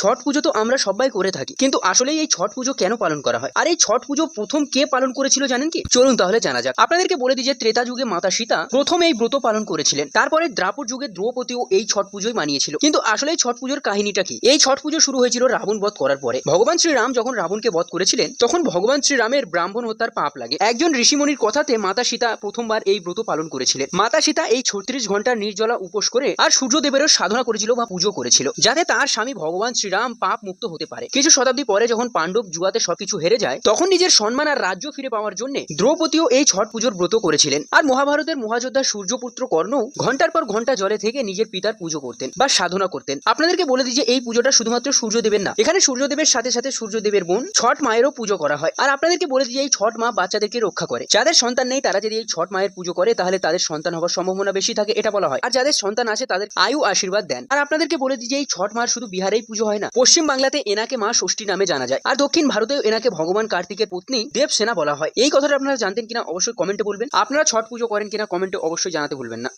ছট পুজো তো আমরা সবাই করে থাকি। কিন্তু আসলে এই ছট পুজো কেন পালন করা হয়? আর এই ছট পুজো প্রথম কে পালন করেছিল জানেন কি? চলুন তাহলে জানা যাক। আপনাদেরকে বলে দিই যে ত্রেতা যুগে মাতা সীতা প্রথম এই ব্রত পালন করেছিলেন। তারপরে দ্রাপর যুগে দ্রৌপদীও এই ছট পুজোই মানিয়েছিল। কিন্তু আসলে ছট পুজোর কাহিনীটা কি? এই ছট পুজো শুরু হয়েছিল রাবণ বধ করার পরে। ভগবান শ্রীরাম যখন রাবণকে বধ করেছিলেন, তখন ভগবান শ্রীরামের ব্রাহ্মণ হত্যার পাপ লাগে। একজন ঋষিমণির কথাতে মাতা সীতা প্রথমবার এই ব্রত পালন করেছিলেন। মাতা সীতা এই ছত্রিশ ঘণ্টার নির্জলা উপোস করে আর সূর্যদেবেরও সাধনা করেছিল বা পুজো করেছিল। যাতে তার স্বামী ভগবান শ্রীরাম পাপ মুক্ত হতে পারে। কিছু শতাব্দী পরে যখন পাণ্ডব জুয়াতে সবকিছু হেরে যায়, তখন নিজের সম্মান আর রাজ্য ফিরে পাওয়ার জন্য দ্রৌপদীও এই ছট পুজোর ব্রত করেছিলেন। আর মহাভারতের মহাযোদ্ধা সূর্যপুত্র কর্ণও ঘণ্টার পর ঘণ্টা জলে থেকে নিজের পিতার পুজো করতেন বা সাধনা করতেন। আপনাদেরকে বলে দিই যে এই পুজোটা শুধুমাত্র সূর্যদেবের না, এখানে সূর্যদেবের সাথে সাথে সূর্যদেবের বোন ছট মায়েরও পুজো করা হয়। আর আপনাদেরকে বলে দিই যে এই ছট মা বাচ্চাদেরকে রক্ষা করে। যাদের সন্তান নেই, তারা যদি এই ছট মায়ের পুজো করে, তাহলে তাদের সন্তান হওয়ার সম্ভাবনা বেশি থাকে, এটা বলা হয়। আর যাদের সন্তান আছে, তাদের আয়ু আশীর্বাদ দেন। আর আপনাদেরকে বলে দিই যে এই ছট মার শুধু বিহারেই পুজো হয় না। পশ্চিম বাংলাতে এনাকে মা ষষ্ঠী নামে জানা যায়। আর দক্ষিণ ভারতেও এনাকে ভগবান কার্তিকের পত্নী দেব সেনা বলা হয়। এই কথাটা আপনারা জানতেন কিনা অবশ্যই কমেন্টে বলবেন। আপনারা ছট পুজো করেন কিনা কমেন্টে অবশ্যই জানাতে ভুলবেন না।